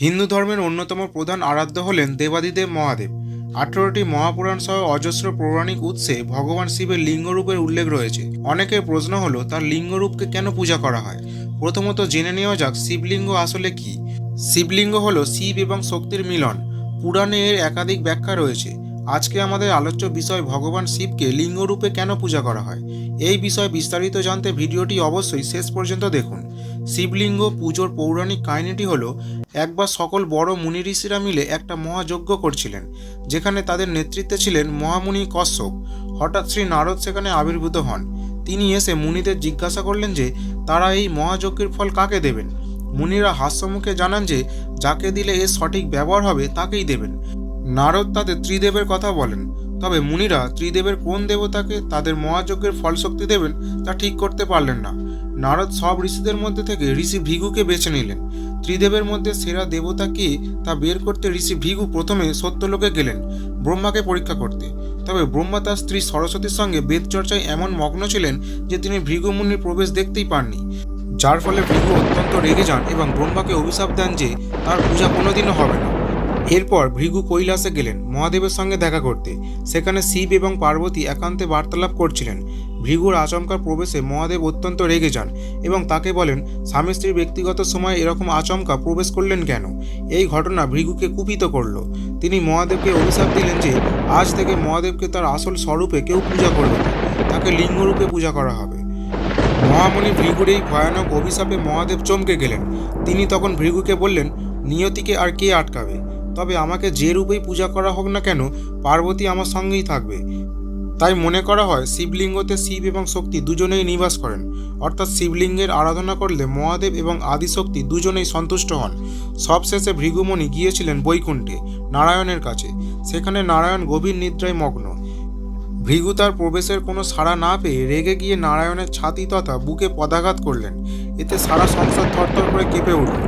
হিন্দু ধর্মের অন্যতম প্রধান আরাধ্য হলেন দেবাদিদেব মহাদেব। আঠেরোটি মহাপুরাণ সহ অজস্র পৌরাণিক উৎসে ভগবান শিবের লিঙ্গরূপের উল্লেখ রয়েছে। অনেকের প্রশ্ন হলো, তার লিঙ্গরূপকে কেন পূজা করা হয়? প্রথমত জেনে নেওয়া যাক, শিবলিঙ্গ আসলে কি? শিবলিঙ্গ হল শিব এবং শক্তির মিলন। পুরাণে এর একাধিক ব্যাখ্যা রয়েছে। আজকে আমাদের আলোচ্য বিষয় ভগবান শিবকে লিঙ্গরূপে কেন পূজা করা হয়? এই বিষয়ে বিস্তারিত জানতে ভিডিওটি অবশ্যই শেষ পর্যন্ত দেখুন। শিবলিঙ্গ পুজোর পৌরাণিক কাহিনীটি হলো, একবার সকল বড় মুনি ঋষিরা মিলে একটা মহাযজ্ঞ করছিলেন, যেখানে তাদের নেতৃত্বে ছিলেন মহামুনি কশ্যপ। হঠাৎ শ্রী নারদ সেখানে আবির্ভূত হন। তিনি এসে মুনিদের জিজ্ঞাসা করলেন যে, তারা এই মহাযজ্ঞের ফল কাকে দেবেন? মুনিরা হাস্যমুখে জানান যে, যাকে দিলে এর সঠিক ব্যবহার হবে তাকেই দেবেন। নারদ তাদের ত্রিদেবের কথা বলেন, তবে মুনিরা ত্রিদেবের কোন দেবতাকে তাদের মহাযজ্ঞের ফলশক্তি দেবেন তা ঠিক করতে পারলেন না। নারদ সব ঋষিদের মধ্যে থেকে ঋষি ভিগুকে বেছে নিলেন। ত্রিদেবের মধ্যে সেরা দেবতা কে তা বের করতে ঋষি ভিগু প্রথমে সত্যলোকে গেলেন, ব্রহ্মাকে পরীক্ষা করতে। তবে ব্রহ্মা তার স্ত্রী সরস্বতীর সঙ্গে বেদ চর্চায় এমন মগ্ন ছিলেন যে তিনি ভৃগু মুনির প্রবেশ দেখতেই পাননি। যার ফলে ভৃগু অত্যন্ত রেগে যান এবং ব্রহ্মাকে অভিশাপ দেন যে তার পূজা কোনোদিনও হবে না। এরপর ভৃগু কৈলাসে গেলেন, মহাদেবের সঙ্গে দেখা করতে। সেখানে শিব এবং পার্বতী একান্তে বার্তালাপ করছিলেন। ভৃগুর আচমকার প্রবেশে মহাদেব অত্যন্ত রেগে যান এবং তাকে বলেন, স্বামী স্ত্রীর ব্যক্তিগত সময়ে এরকম আচমকা প্রবেশ করলেন কেন? এই ঘটনা ভৃগুকে কুপিত করল। তিনি মহাদেবকে অভিশাপ দিলেন যে, আজ থেকে মহাদেবকে তার আসল স্বরূপে কেউ পূজা করবে না। তাকে লিঙ্গরূপে পূজা করা হবে। মহামণি ভৃগুর এই ভয়ানক অভিশাপে মহাদেব চমকে গেলেন। তিনি তখন ভৃগুকে বললেন, নিয়তিকে আর কে আটকাবে? তবে আমাকে যে রূপেই পূজা করা হোক না কেন, পার্বতী আমার সঙ্গেই থাকবে। তাই মনে করা হয় শিবলিঙ্গতে শিব এবং শক্তি দুজনেই নিবাস করেন। অর্থাৎ শিবলিঙ্গের আরাধনা করলে মহাদেব এবং আদিশক্তি দুজনেই সন্তুষ্ট হন। সবশেষে ভৃগুমণি গিয়েছিলেন বৈকুণ্ঠে, নারায়ণের কাছে। সেখানে নারায়ণ গভীর নিদ্রায় মগ্ন। ভৃগু তার প্রবেশের কোনো সাড়া না পেয়ে রেগে গিয়ে নারায়ণের ছাতি তথা বুকে পদাঘাত করলেন। এতে সারা সংসার থরথর করে কেঁপে উঠল।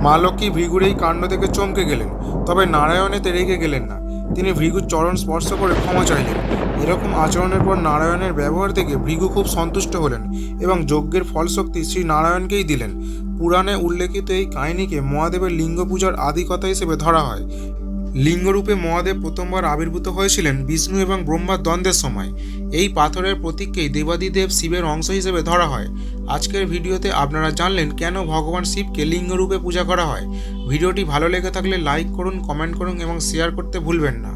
মা লক্ষ্মী ভৃগুর এই কাণ্ড দেখে চমকে গেলেন, তবে নারায়ণ এতে রেগে গেলেন না। তিনি ভৃগুর চরণ স্পর্শ করে ক্ষমা চাইলেন। এরকম আচরণের পর নারায়ণের ব্যবহার থেকে ভৃগু খুব সন্তুষ্ট হলেন এবং যজ্ঞের ফলশক্তি শ্রী নারায়ণকেই দিলেন। পুরাণে উল্লেখিত এই কাহিনীকে মহাদেবের লিঙ্গ পূজার আদিকথা হিসেবে ধরা হয়। লিঙ্গরূপে মহাদেব প্রথমবার আবির্ভূত হয়েছিলেন বিষ্ণু এবং ব্রহ্মার দ্বন্দ্বের সময়। এই পাথরের প্রতীককেই দেবাদিদেব শিবের অংশ হিসেবে ধরা হয়। আজকের ভিডিওতে আপনারা জানলেন কেন ভগবান শিবকে লিঙ্গরূপে পূজা করা হয়। ভিডিওটি ভালো লেগে থাকলে লাইক করুন, কমেন্ট করুন এবং শেয়ার করতে ভুলবেন না।